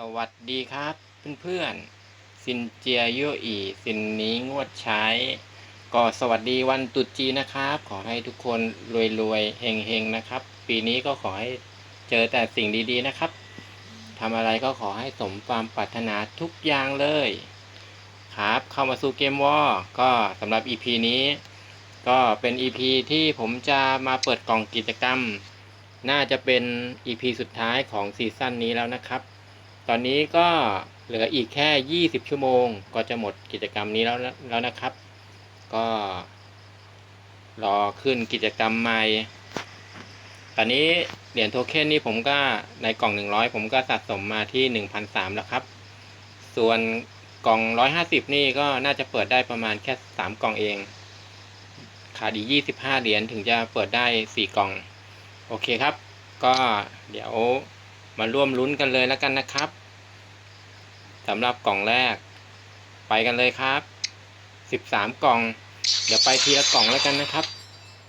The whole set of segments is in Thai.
สวัสดีครับ เพื่อนๆซินเจียยั่อีสินนี้งวดใช้ ก็สวัสดีวันตรุษจีนนะครับ ขอให้ทุกคนรวยๆเฮงๆนะครับ ปีนี้ก็ขอให้เจอแต่สิ่งดีๆนะครับทำอะไรก็ขอให้สมความปรารถนาทุกอย่างเลย ครับเข้ามาสู่เกมวอก็สำหรับ EP นี้ ก็เป็น EP ที่ผมจะมาเปิดกล่องกิจกรรม น่าจะเป็น EP สุดท้ายของซีซั่นนี้แล้วนะครับ ตอนนี้ก็เหลืออีกแค่ 20 ชั่วโมง ก็จะหมดกิจกรรมนี้แล้วนะแล้วนะครับ ก็ รอขึ้นกิจกรรมใหม่ ตอนนี้เหรียญโทเค็นนี่ผมก็ในกล่อง 100 ผมก็สะสมมาที่ 1,003แล้วครับ ส่วนกล่อง 150 นี่ก็น่าจะเปิดได้ประมาณแค่ 3 กล่องเอง ขาดอีก25 เหรียญถึงจะเปิดได้ 4 กล่อง โอเคครับ ก็เดี๋ยว มาร่วมลุ้นกันเลยแล้วกันนะครับสำหรับกล่องแรก ไปกันเลยครับ 13 กล่อง เดี๋ยวไปทีละกล่องแล้วกันนะครับ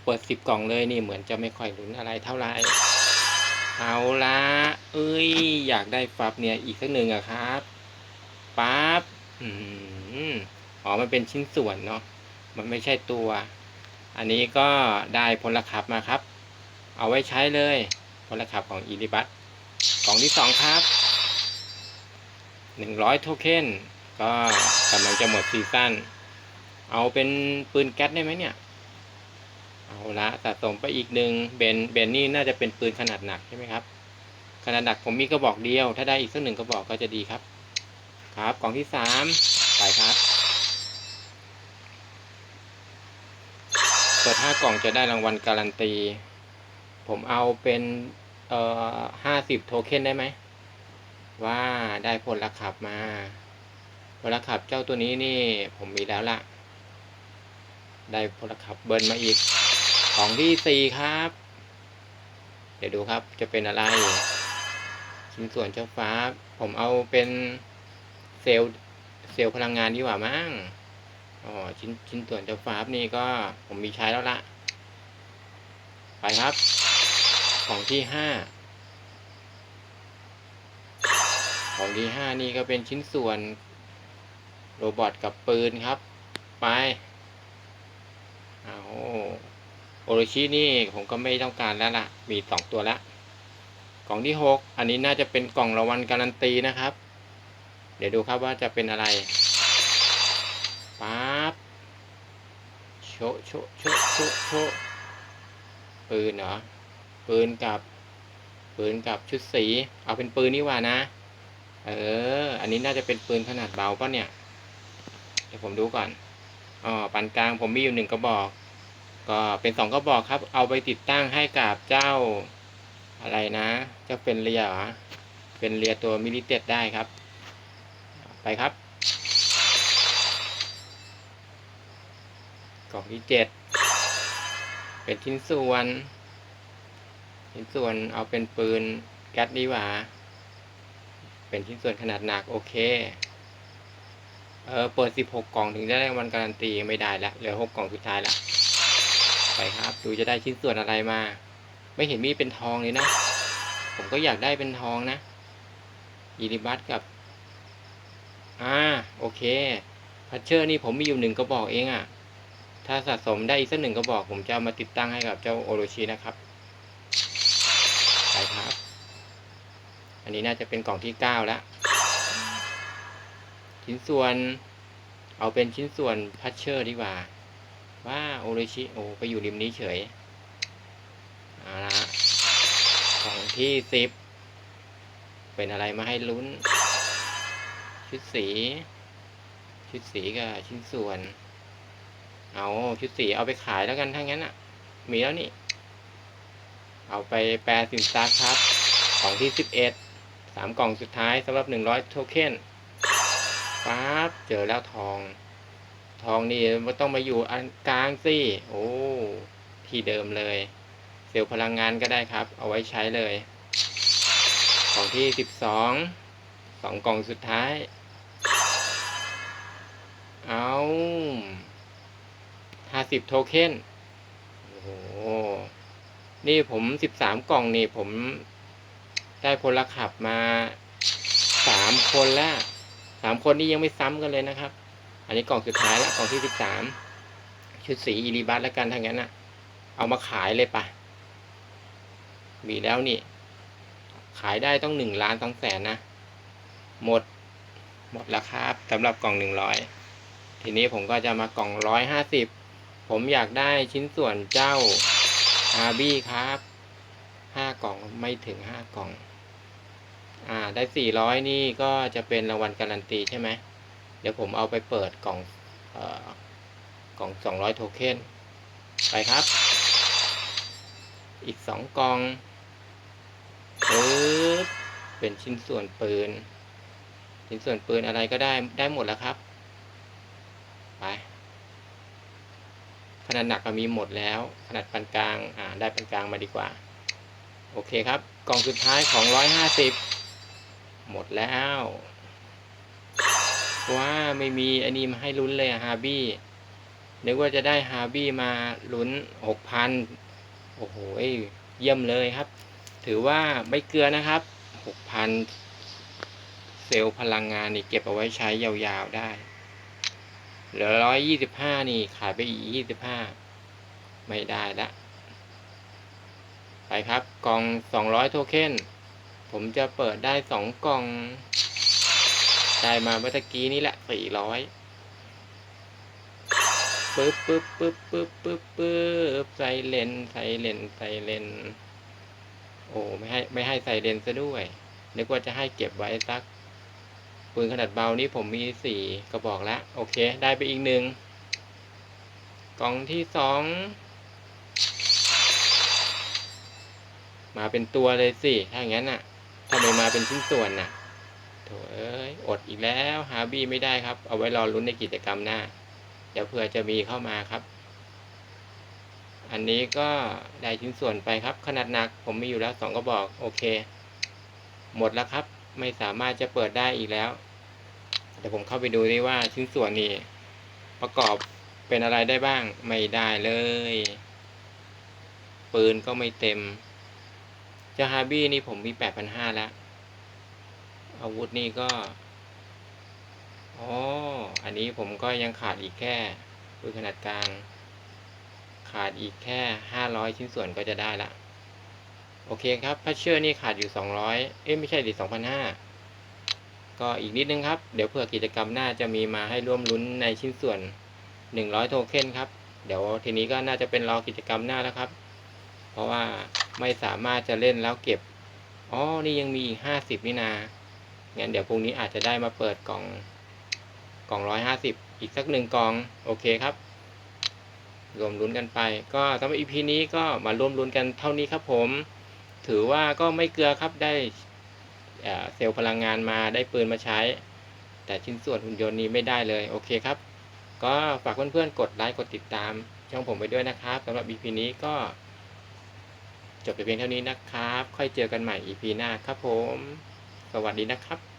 เปิด 10 กล่องเลยนี่เหมือนจะไม่ค่อยลุ้นอะไรเท่าไหร่เอาละเอ้ย อยากได้ฟับเนี่ยอีกสักหนึ่งอะครับปั๊บอ๋อมันเป็นชิ้นส่วนเนาะมันไม่ใช่ตัว อันนี้ก็ได้พลขับมาครับ เอาไว้ใช้เลยพลขับของอีลิบัต กล่องที่สองครับหนึ่งร้อยโทเค็นก็กำลังจะหมดซีซั่นเอาเป็นปืนแก๊สได้ไหมเนี่ย เอาละสะสมไปอีกหนึ่งเบนเบนนี่น่าจะเป็นปืนขนาดหนักใช่ไหมครับ ขนาดหนักผมมีกระบอกเดียว ถ้าได้อีกสักหนึ่งกระบอกก็จะดีครับ ครับกล่องที่สามไปครับเปิดห้ากล่องจะได้รางวัลการันตี ผมเอาเป็น เอ่อห้าสิบโทเค็นได้ไหม ว่าได้ผลลัขับมาผลลัขับเจ้าตัวนี้นี่ผมมีแล้วล่ะ ได้ผลลัขับเบิร์นมาอีก ของที่สี่ครับ เดี๋ยวดูครับจะเป็นอะไร ชิ้นส่วนเจ้าฟ้า ผมเอาเป็นเซลล์เซลล์พลังงานดีกว่ามั้งอ๋อชิ้นชิ้นส่วนเจ้าฟ้านี่ก็ผมมีใช้แล้วละไปครับ ของที่ห้าของที่ห้านี่ก็เป็นชิ้นส่วนโรบอทกับปืนครับ ไปเอาโอโรชินี่ผมก็ไม่ต้องการแล้วล่ะ มีสองตัวละกล่องที่หกอันนี้น่าจะเป็นกล่องรางวัลการันตีนะครับ เดี๋ยวดูครับว่าจะเป็นอะไรปั๊บโชะโชะโชะโชโชะปืนเหรอ ปืนกับปืนกับชุดสี เอาเป็นปืนนี่ว่านะ เออ อันนี้น่าจะเป็นปืนขนาดเบาป่ะเนี่ย เดี๋ยวผมดูก่อน อ๋อปานกลางผมมีอยู่หนึ่งกระบอก ก็เป็นสองกระบอกครับ เอาไปติดตั้งให้กับเจ้าอะไรนะเจ้าเป็นเรียเหรอเป็นเรียตัวมิลิเต็ดได้ครับ ไปครับ กล่องที่เจ็ด เป็นชิ้นส่วน ชิ้นส่วนเอาเป็นปืนแก๊สดีกว่า เป็นชิ้นส่วนขนาดหนักโอเค เออเปิดสิบหกกล่องถึงจะได้วันการันตีไม่ได้ละเหลือหกกล่องสุดท้ายละไปครับ ดูจะได้ชิ้นส่วนอะไรมา ไม่เห็นมีเป็นทองเลยนะ ผมก็อยากได้เป็นทองนะยีริบัตกับ อ่า โอเค พัชเชอร์นี่ผมมีอยู่หนึ่งกระบอกเองอะ่ะ ถ้าสะสมได้อีกสักหนึ่งกระบอก ผมจะเอามาติดตั้งให้กับเจ้าโอโรชินะครับ ไปครับ อันนี้น่าจะเป็นกล่องที่เก้าแล้ว ชิ้นส่วน เอาเป็นชิ้นส่วนพัชเชอร์ดีกว่า ว่าโอโรชิโอไปอยู่ริมนี้เฉยเอาละฮะกล่องที่สิบเป็นอะไรมาให้ลุ้น ชุดสี ชุดสีกับชิ้นส่วน เอาชุดสีเอาไปขายแล้วกันถ้างั้นอะ มีแล้วนี่ เอาไปแปลสินทรัพย์ครับ ของที่สิบเอ็ด สามกล่องสุดท้ายสำหรับหนึ่งร้อยโทเค็นปั๊บเจอแล้วทอง ทองนี่มันต้องมาอยู่อันกลางสิโอ้ที่เดิมเลย เซลล์พลังงานก็ได้ครับ เอาไว้ใช้เลย ของที่สิบสองสองกล่องสุดท้าย เอาห้าสิบโทเค็นโอ้โห นี่ผมสิบสามกล่องนี่ผม ได้พลขับมาสามคนแล้วสามคนนี้ยังไม่ซ้ำกันเลยนะครับ อันนี้กล่องสุดท้ายแล้วกล่องที่สิบสามชุดสีอีริบัสแล้วกันถ้างั้นนะเอามาขายเลยปะมีแล้วนี่ ขายได้ต้องหนึ่งล้านสองแสนนะ หมด หมดแล้วครับสำหรับกล่องหนึ่งร้อยทีนี้ผมก็จะมากล่องร้อยห้าสิบผมอยากได้ชิ้นส่วนเจ้าฮาร์บี้ครับ ห้ากล่องไม่ถึงห้ากล่อง อ่า ได้สี่ร้อยนี่ก็จะเป็นรางวัลการันตีใช่ไหม เดี๋ยวผมเอาไปเปิดกล่องเอ่อกล่องสองร้อยโทเค็นไปครับ อีกสองกล่องปึ๊บเป็นชิ้นส่วนปืน ชิ้นส่วนปืนอะไรก็ได้ได้หมดแล้วครับ ไปขนาดหนักก็มีหมดแล้ว ขนาดปานกลาง อ่า ได้ปานกลางมาดีกว่า โอเคครับ กล่องสุดท้ายของร้อยห้าสิบหมดแล้วว้าไม่มีอันนี้มาให้ลุ้นเลยฮาร์บี้นึกว่าจะได้ฮาร์บี้มาลุ้นหกพันโอ้โหเยี่ยมเลยครับ ถือว่าไม่เกลือนะครับหกพันเซลล์พลังงานนี่เก็บเอาไว้ใช้ยาวๆได้เหลือร้อยยี่สิบห้านี่ขายไปอีกยี่สิบห้าไม่ได้ละ ไปครับ กล่องสองร้อยโทเค็น ผมจะเปิดได้สองกล่อง ได้มาเมื่อกี้นี่แหละสี่ร้อยปึ๊บปึ๊บปึ๊บปึ๊บปึ๊บปึ๊บใส่เลนใส่เลนใส่เลน โอ้ ไม่ให้ไม่ให้ใส่เลนซะด้วย นึกว่าจะให้เก็บไว้สัก ปืนขนาดเบานี้ผมมีสี่กระบอกแล้ว โอเค ได้ไปอีกหนึ่ง กล่องที่สอง มาเป็นตัวเลยสิ ถ้าอย่างนั้นน่ะทำไมมาเป็นชิ้นส่วนน่ะโถเอ้ย อดอีกแล้วฮาร์บี้ไม่ได้ครับ เอาไว้รอลุ้นในกิจกรรมหน้า เดี๋ยวเผื่อจะมีเข้ามาครับ อันนี้ก็ได้ชิ้นส่วนไปครับ ขนาดหนัก ผมมีอยู่แล้วสองกระบอก โอเค หมดแล้วครับ ไม่สามารถจะเปิดได้อีกแล้ว เดี๋ยวผมเข้าไปดูดิว่าชิ้นส่วนนี้ ประกอบเป็นอะไรได้บ้าง ไม่ได้เลย ปืนก็ไม่เต็ม จ้าฮาร์บี้นี่ผมมีแปดพันห้าแล้ว อาวุธนี่ก็ อ๋อ อันนี้ผมก็ยังขาดอีกแค่ปืนขนาดกลาง ขาดอีกแค่ห้าร้อยชิ้นส่วนก็จะได้ละ โอเคครับพัชเชอร์นี่ขาดอยู่สองร้อยเอ้ยไม่ใช่ดิสองพันห้าก็อีกนิดนึงครับ เดี๋ยวเผื่อกิจกรรมหน้าจะมีมาให้ร่วมลุ้นในชิ้นส่วนหนึ่งร้อยโทเค็นครับ เดี๋ยวทีนี้ก็น่าจะเป็นรอกิจกรรมหน้าแล้วครับ เพราะว่า ไม่สามารถจะเล่นแล้วเก็บ อ๋อ นี่ยังมีอีกห้าสิบนี่นา งั้นเดี๋ยวพรุ่งนี้อาจจะได้มาเปิดกล่อง กล่องร้อยห้าสิบอีกสักหนึ่งกล่อง โอเคครับ รวมลุ้นกันไป ก็สำหรับ EP นี้ก็มารวมลุ้นกันเท่านี้ครับผม ถือว่าก็ไม่เกลือครับได้เอ่อเซลล์พลังงานมาได้ปืนมาใช้ แต่ชิ้นส่วนหุ่นยนต์นี้ไม่ได้เลย โอเคครับ ก็ฝากเพื่อนๆกดไลค์กดติดตามช่องผมไปด้วยนะครับสำหรับ EP นี้ก็ จบไปเพียงเท่านี้นะครับ ค่อยเจอกันใหม่ EP หน้าครับผม สวัสดีนะครับ